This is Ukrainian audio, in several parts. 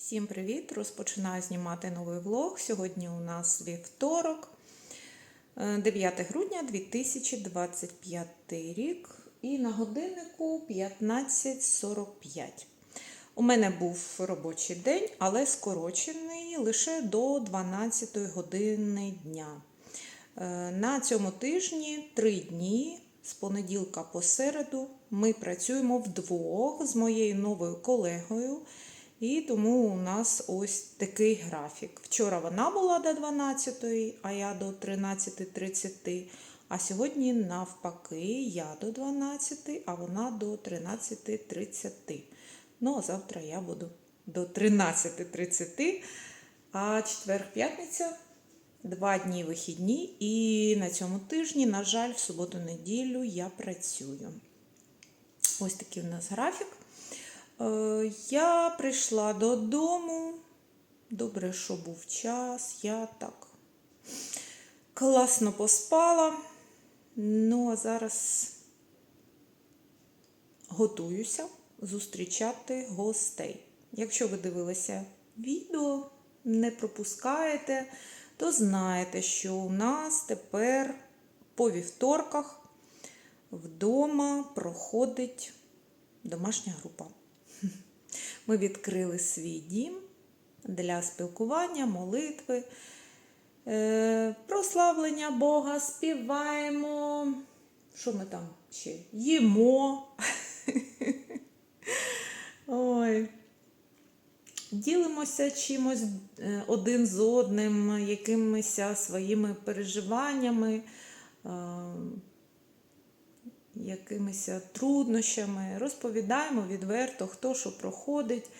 Всім привіт! Розпочинаю знімати новий влог. Сьогодні у нас вівторок, е, 9 грудня 2025 рік. І на годиннику 15.45. У мене був робочий день, але скорочений лише до 12 години дня. Е, На цьому тижні три дні з понеділка по середу ми працюємо вдвох з моєю новою колегою. І тому у нас ось такий графік. Вчора вона була до 12, а я до 13.30. А сьогодні навпаки, я до 12, а вона до 13.30. Ну, а завтра я буду до 13.30. А четвер-п'ятниця два дні вихідні. І на цьому тижні, на жаль, в суботу-неділю я працюю. Ось такий у нас графік. Е, Я прийшла додому. Добре, що був час. Я так класно поспала. Ну, а зараз готуюся зустрічати гостей. Якщо ви дивилися відео, не пропускаєте, то знаєте, що у нас тепер по вівторках вдома проходить домашня група. Ми відкрили свій дім для спілкування, молитви, е, прославлення Бога, співаємо. Що ми там ще? Їмо. Ой. Ділимося чимось е, один з одним, якимись своїми переживаннями. Якимись труднощами, розповідаємо відверто, хто що проходить,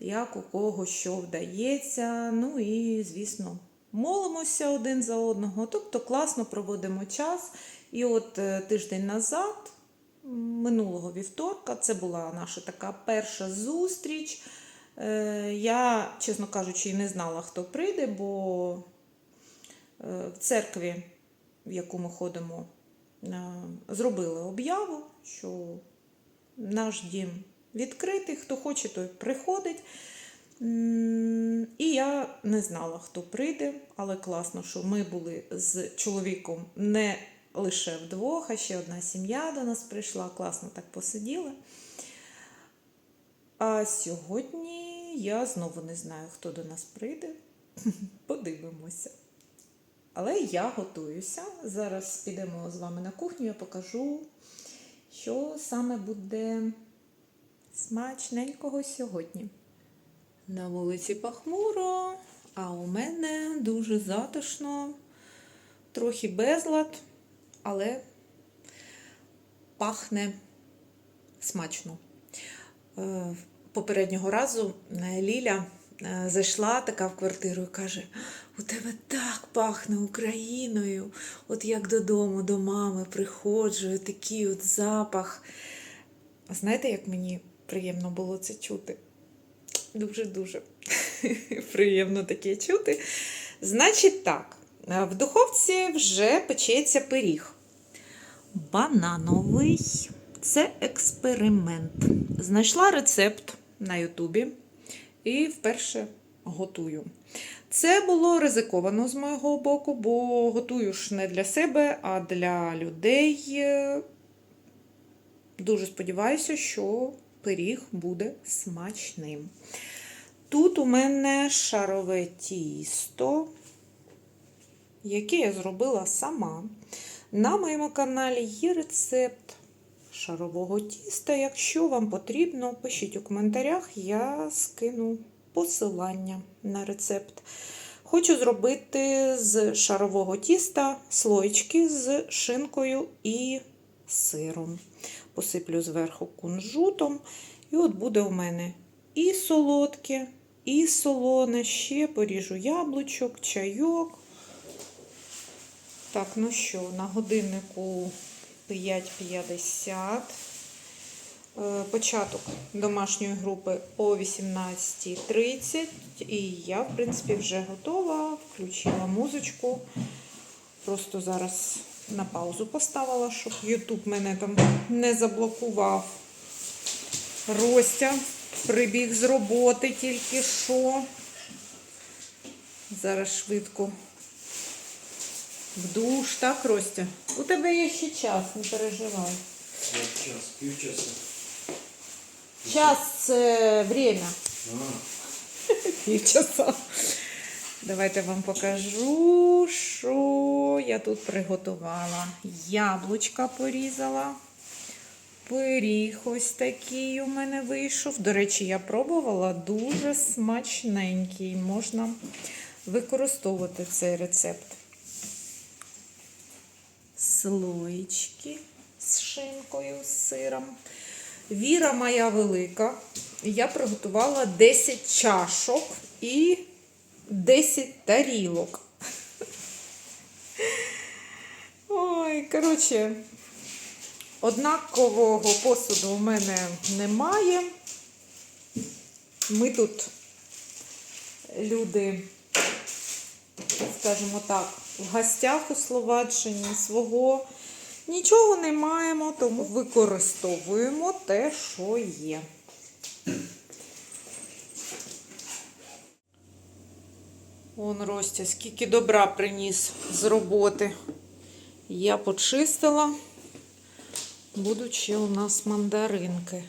як у кого що вдається. Ну і, звісно, молимося один за одного. Тобто класно проводимо час. І от е, тиждень назад, минулого вівторка, це була наша така перша зустріч. Е, Я, чесно кажучи, не знала, хто прийде, бо е, в церкві, в яку ми ходимо, зробили об'яву, що наш дім відкритий, хто хоче, той приходить. І я не знала, хто прийде, але класно, що ми були з чоловіком не лише вдвох, а ще одна сім'я до нас прийшла, класно так посиділи. А сьогодні я знову не знаю, хто до нас прийде. Подивимося. Але я готуюся. Зараз підемо з вами на кухню, я покажу, що саме буде смачненького сьогодні. На вулиці похмуро, а у мене дуже затишно, трохи безлад, але пахне смачно. Е, Попереднього разу е, Ліля зайшла така в квартиру і каже: у тебе так пахне Україною, от як додому, до мами приходжу, такий от запах. Знаєте, як мені приємно було це чути? Дуже-дуже приємно таке чути. Значить так, е, в духовці вже печеться пиріг. Банановий. Це експеримент. Знайшла рецепт на Ютубі і вперше готую. Це було ризиковано з моєго боку, бо готую ж не для себе, а для людей. Дуже сподіваюся, що пиріг буде смачним. Тут у мене шарове тісто, яке я зробила сама. На моєму каналі є рецепт шарового тіста. Якщо вам потрібно, пишіть у коментарях, я скину посилання на рецепт. Хочу зробити з шарового тіста слоєчки з шинкою і сиром. Посиплю зверху кунжутом. І от буде у мене і солодке, і солоне, ще поріжу яблучок, чайок. Так, ну що, на годиннику 5.50. Е, Початок домашньої групи о 18.30. І я, в принципі, вже готова. Включила музичку. Просто зараз на паузу поставила, щоб YouTube мене там не заблокував. Ростя прибіг з роботи тільки що. Зараз швидко в душ, так, Ростя? У тебе є ще час, не переживай. Час, півчаса. Час це время. Півчаса. Давайте вам покажу, що я тут приготувала. Яблучка порізала. Пиріг ось такий у мене вийшов. До речі, я пробувала дуже смачненький. Можна використовувати цей рецепт. Слоєчки з шинкою, з сиром. Віра моя велика. Я приготувала 10 чашок і 10 тарілок. Ой, коротше, однакового посуду у мене немає. Ми тут люди, скажімо так, в гостях у Словаччині свого нічого не маємо, тому використовуємо те, що є. Он Ростя, скільки добра приніс з роботи. Я почистила. Будуть ще у нас мандаринки.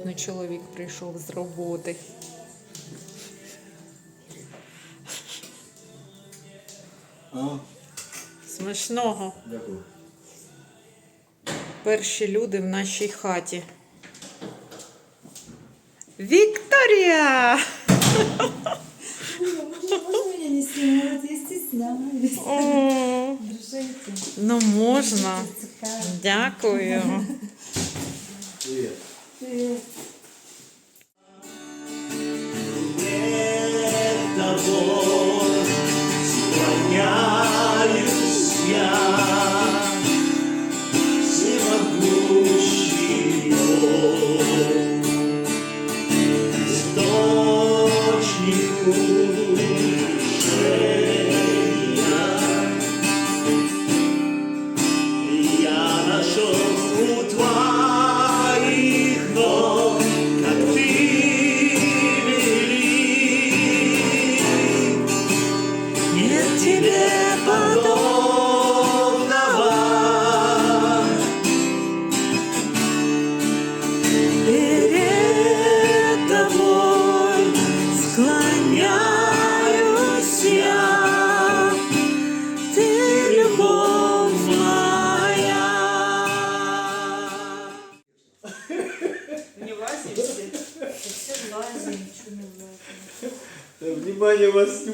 Голодний чоловік прийшов з роботи. а, Смачного. дякую. Перші люди в нашій хаті. Вікторія! О, ну можна. Дякую. Привіт. 对。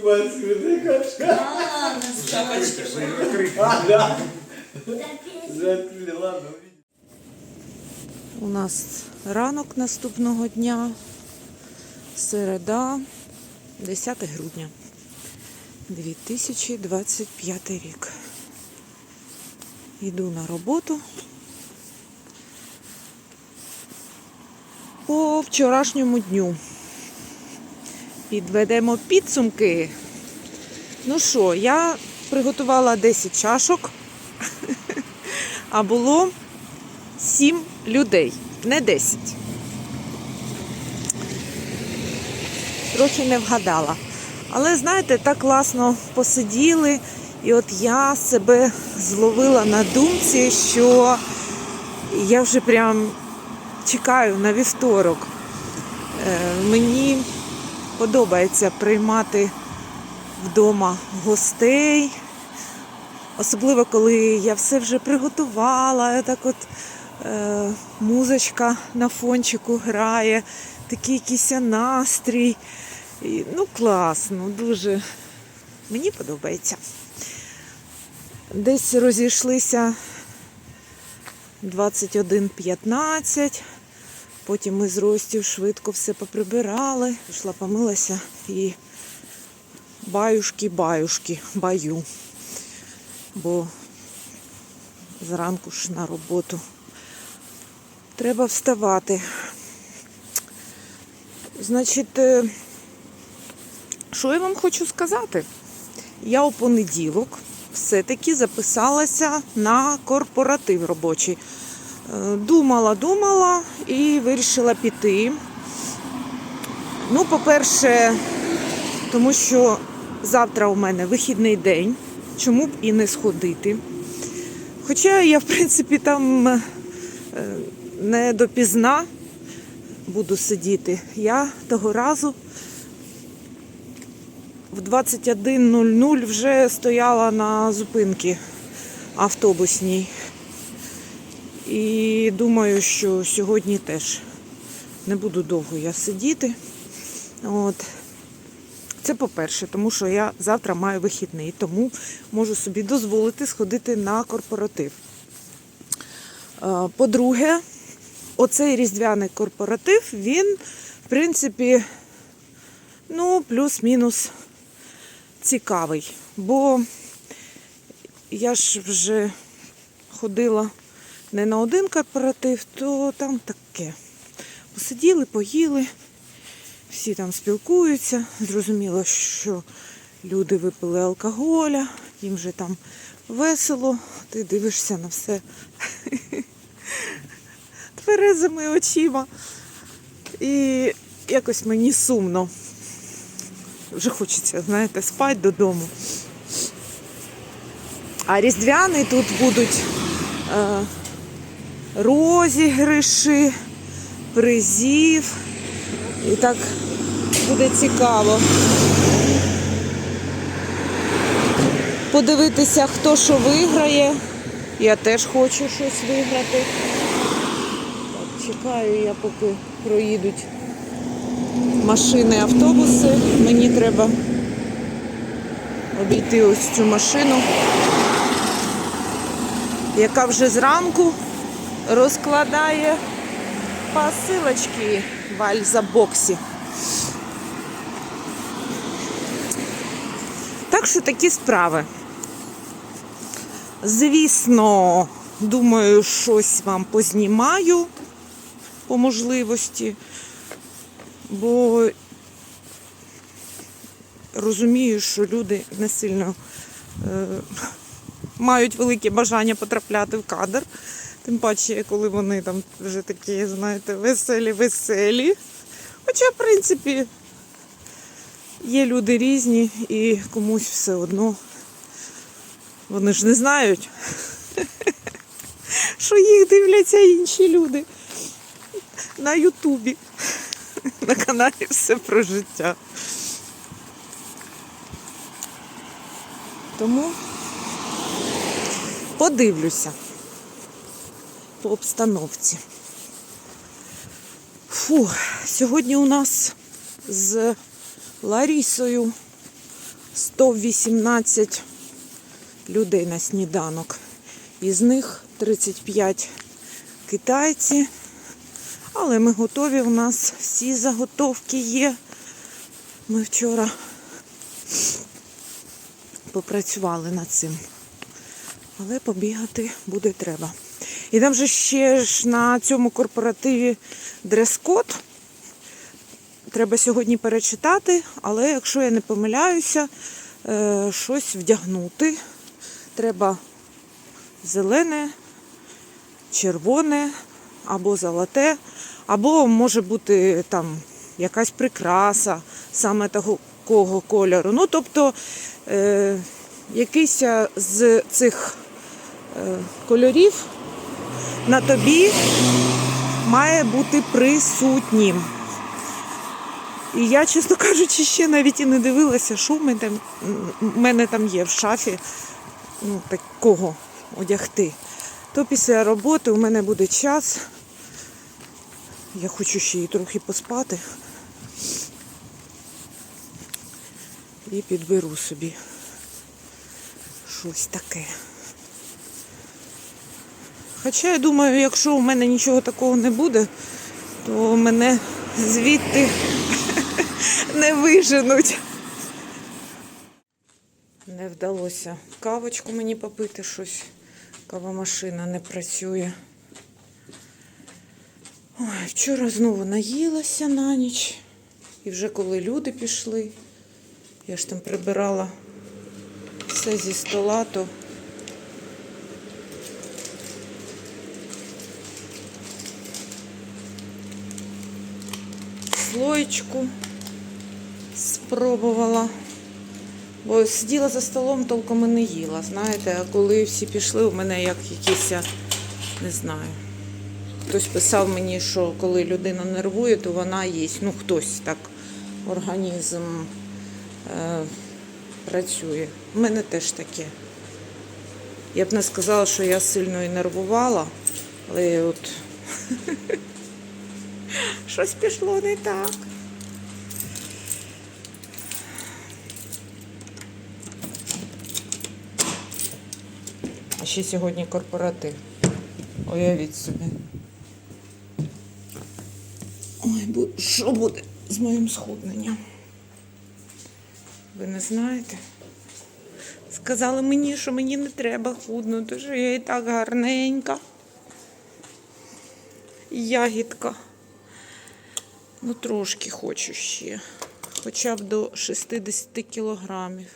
Снимает скрытая кашка. А, наставочки. А, да. Закрыли, ладно. У нас ранок наступного дня, середа, 10 грудня 2025 рік. Йду на роботу. По вчорашньому дню. Підведемо підсумки. Ну що, я приготувала 10 чашок, а було 7 людей, не 10. Трохи не вгадала. Але знаєте, так класно посиділи, і от я себе зловила на думці, що я вже прям чекаю на вівторок. Е, Мені подобається приймати вдома гостей. Особливо, коли я все вже приготувала, так от е, музичка на фончику грає, такий якийсь настрій. І, ну, класно, дуже. Мені подобається. Десь розійшлися 21.15. Потім ми з Ростю швидко все поприбирали. Пішла, помилася і баюшки-баюшки, баю. Бо зранку ж на роботу. Треба вставати. Значить, е, що я вам хочу сказати? Я у понеділок все-таки записалася на корпоратив робочий. Думала, думала і вирішила піти. Ну, по-перше, тому що завтра у мене вихідний день, чому б і не сходити. Хоча я, в принципі, там е, не допізна буду сидіти. Я того разу в 21.00 вже стояла на зупинці автобусній. І думаю, що сьогодні теж не буду довго я сидіти. От. Це по-перше, тому що я завтра маю вихідний, тому можу собі дозволити сходити на корпоратив. Е, По-друге, оцей різдвяний корпоратив, він, в принципі, ну, плюс-мінус цікавий. Бо я ж вже ходила не на один корпоратив, то там таке. Посиділи, поїли, всі там спілкуються. Зрозуміло, що люди випили алкоголя, їм вже там весело, ти дивишся на все тверезими очима. І якось мені сумно. Вже хочеться, знаєте, спати додому. А різдвяний тут будуть е, розігриші, призів. І так буде цікаво. Подивитися, хто що виграє. Я теж хочу щось виграти. Так, чекаю я, поки проїдуть машини, автобуси. Мені треба обійти ось цю машину, яка вже зранку розкладає посилочки в Альзабоксі. Так що такі справи. Звісно, думаю, щось вам познімаю по можливості, бо розумію, що люди не сильно е, мають велике бажання потрапляти в кадр. Тим паче, коли вони там вже такі, знаєте, веселі-веселі. Хоча, в принципі, є люди різні і комусь все одно. Вони ж не знають, що їх дивляться інші люди на Ютубі. На каналі все про життя. Тому подивлюся по обстановці. Фу, сьогодні у нас з Ларісою 118 людей на сніданок. Із них 35 китайці. Але ми готові, у нас всі заготовки є. Ми вчора попрацювали над цим. Але побігати буде треба. І там же ще ж на цьому корпоративі дрес-код. Треба сьогодні перечитати, але якщо я не помиляюся, е, щось вдягнути. Треба зелене, червоне або золоте, або може бути там якась прикраса саме такого кольору. Ну, тобто е, якийсь з цих е, кольорів на тобі має бути присутнім. І я, чесно кажучи, ще навіть і не дивилася, що в мене в мене там є в шафі ну, такого одягти. То після роботи у мене буде час. Я хочу ще і трохи поспати. І підберу собі щось таке. Хоча я думаю, якщо у мене нічого такого не буде, то мене звідти не виженуть. Не вдалося кавочку мені попити щось. Кавомашина не працює. Ой, вчора знову наїлася на ніч. І вже коли люди пішли, я ж там прибирала все зі стола, то слоєчку спробувала. Бо сиділа за столом, толком і не їла, знаєте, а коли всі пішли, у мене як якісь, не знаю. Хтось писав мені, що коли людина нервує, то вона їсть. Ну, хтось так організм е, працює. У мене теж таке. Я б не сказала, що я сильно і нервувала, але от щось пішло не так. А ще сьогодні корпоратив. Уявіть собі. Ой, що буде з моїм схудненням? Ви не знаєте? Сказали мені, що мені не треба худнути, що я і так гарненька. Ягідка. Ну, трошки хочу ще. Хоча б до 60 кілограмів.